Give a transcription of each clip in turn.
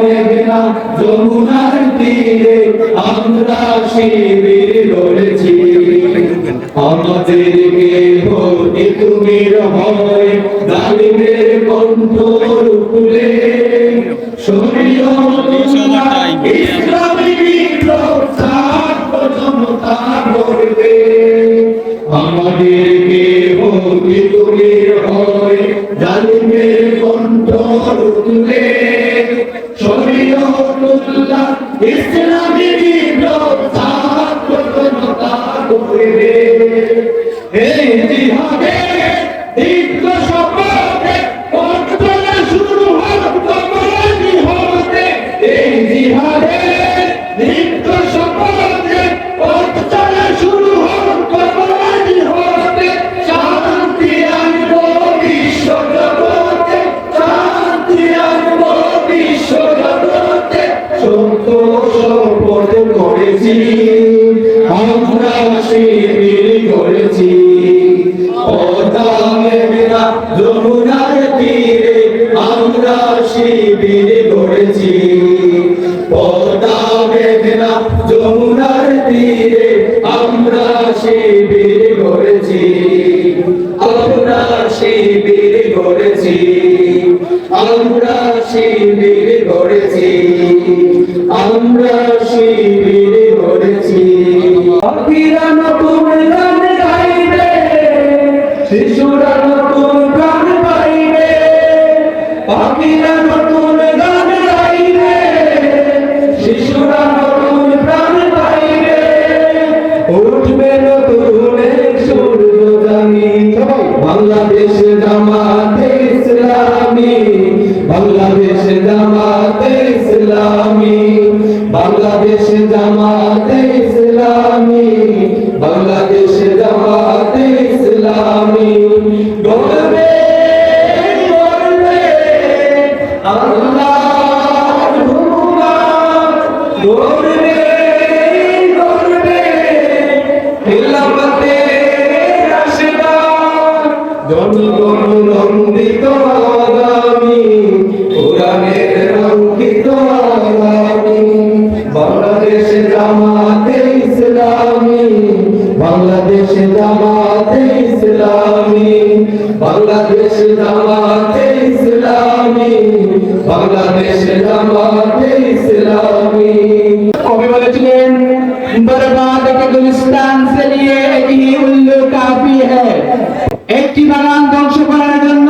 মেঘনা যমুনার তীরে আমরা শিবির গড়েছি আমাদেরকে ভোটি তুমি হয় জালিমের কণ্ঠ কণ্ঠ রুকুলে শরীয়তুল্লাহ ইসলামী বিপ্লব জনতা করবে এই জিহাদে দীর্ঘ শপথে শুরু হোক তোমারি হতে এই জিহাদে করেছি। যমুনার তীরে আমরা শিবির করেছি। মেঘনা যমুনার তীরে আমরা শিবির করেছি। আমরা শিবির করেছি। আমরা শিবির করেছি। আমরা শিবির জামাতে ইসলামী, বাংলাদেশ জামাতে ইসলামী। গর্বে গর্বে, আল্লাহর হুকুমাত। গর্বে গর্বে খিলাফতে রাশিদা জনগণ নন্দিত জামাতে ইসলামী, বাংলাদেশ জামাতে ইসলামী, বাংলাদেশ জামাতে ইসলামী। কবি বলেছিলেন বরবাদ কে গুলিস্তান সে নিয়ে একই উল্লু কাফি হ্যায় একটি বাগান ধ্বংস করার জন্য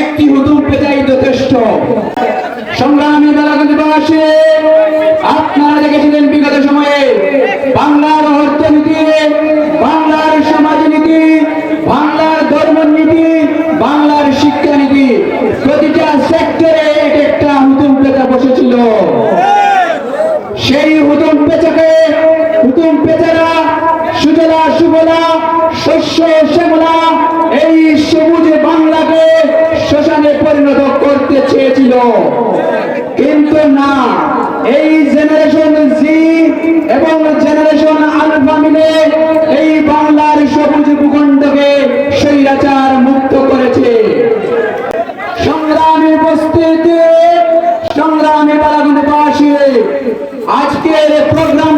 একটি হুতুম পেটাই যথেষ্ট। সংগ্রামী বেলাগঞ্জবাসী আপনারা দেখেছিলেন জেনারেশন আলফা মিলে এই বাংলার সবুজ ভূখণ্ডকে স্বৈরাচার মুক্ত করেছে। সংগ্রামী উপস্থিতি, সংগ্রামী বালাগুনবাসী আজকের প্রোগ্রাম